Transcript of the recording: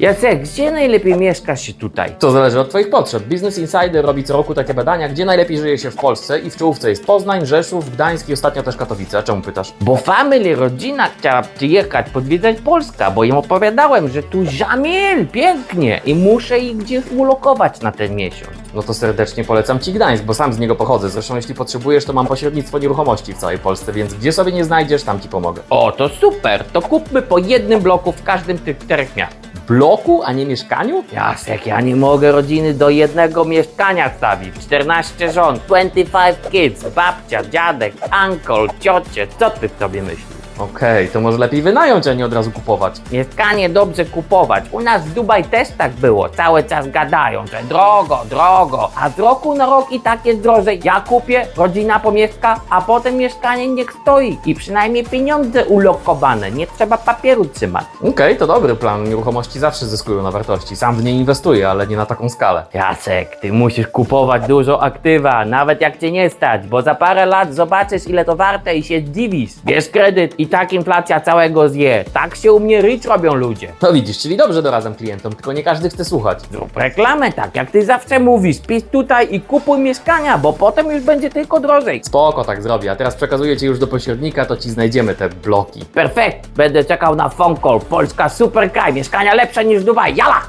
Jacek, gdzie najlepiej mieszka się tutaj? To zależy od Twoich potrzeb. Business Insider robi co roku takie badania, gdzie najlepiej żyje się w Polsce i w czołówce jest Poznań, Rzeszów, Gdańsk i ostatnio też Katowice. A czemu pytasz? Bo family, rodzina chciała przyjechać, podwiedzać Polskę, bo im opowiadałem, że tu żamiel, pięknie i muszę ich gdzieś ulokować na ten miesiąc. No to serdecznie polecam Ci Gdańsk, bo sam z niego pochodzę. Zresztą jeśli potrzebujesz, to mam pośrednictwo nieruchomości w całej Polsce, więc gdzie sobie nie znajdziesz, tam Ci pomogę. O, to super, to kupmy po jednym bloku w każdym tych czterech miast. Bloku, a nie mieszkaniu? Jacek, ja nie mogę rodziny do jednego mieszkania stawić. 14 żon, 25 kids, babcia, dziadek, uncle, ciocie, co ty sobie myślisz? Okej, to może lepiej wynająć, a nie od razu kupować. Mieszkanie dobrze kupować. U nas w Dubaj też tak było. Cały czas gadają, że drogo, drogo. A z roku na rok i tak jest drożej. Ja kupię, rodzina pomieszka, a potem mieszkanie niech stoi. I przynajmniej pieniądze ulokowane. Nie trzeba papieru trzymać. Okej, to dobry plan. Nieruchomości zawsze zyskują na wartości. Sam w nie inwestuję, ale nie na taką skalę. Jacek, ty musisz kupować dużo aktywa, nawet jak cię nie stać, bo za parę lat zobaczysz ile to warte i się zdziwisz. Bierz kredyt i tak inflacja całego zje. Tak się u mnie rich robią ludzie. No widzisz, czyli dobrze doradzam klientom, tylko nie każdy chce słuchać. Zrób reklamę tak, jak ty zawsze mówisz. Pisz tutaj i kupuj mieszkania, bo potem już będzie tylko drożej. Spoko, tak zrobię. A teraz przekazuję Cię już do pośrednika, to Ci znajdziemy te bloki. Perfekt, będę czekał na phone call. Polska super kraj, mieszkania lepsze niż Dubaj. Jala!